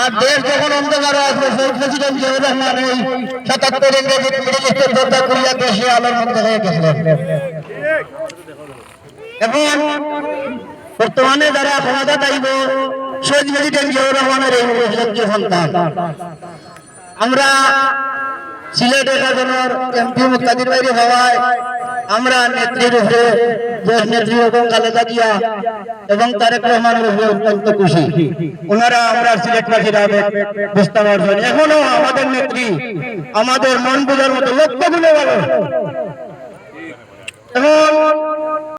আর দেশ যখন অন্ধকার আসবে, সেই প্রেসিডেন্ট জিয়াউর রহমান ওই সাতাত্তর ইংরেজি মিডিল ইস্টের করিয়া খুলিয়া দেশে আলোর মধ্যে হয়ে গেছিলেন। এখন বর্তমানে যারা ক্ষমতা চাইব শহীদ প্রেসিডেন্ট জিয়াউর রহমানের এই সন্তান। আমরা সিলেট এমপি বাইরে হওয়ায় আমরা নেত্রীর নেত্রী এবং খালেদা জিয়া এবং তারেক অত্যন্ত খুশি। ওনারা আমরা সিলেটবাসীরা বুঝতে এখনও আমাদের নেত্রী আমাদের মন বোঝার মতো লক্ষ্যগুলো এবং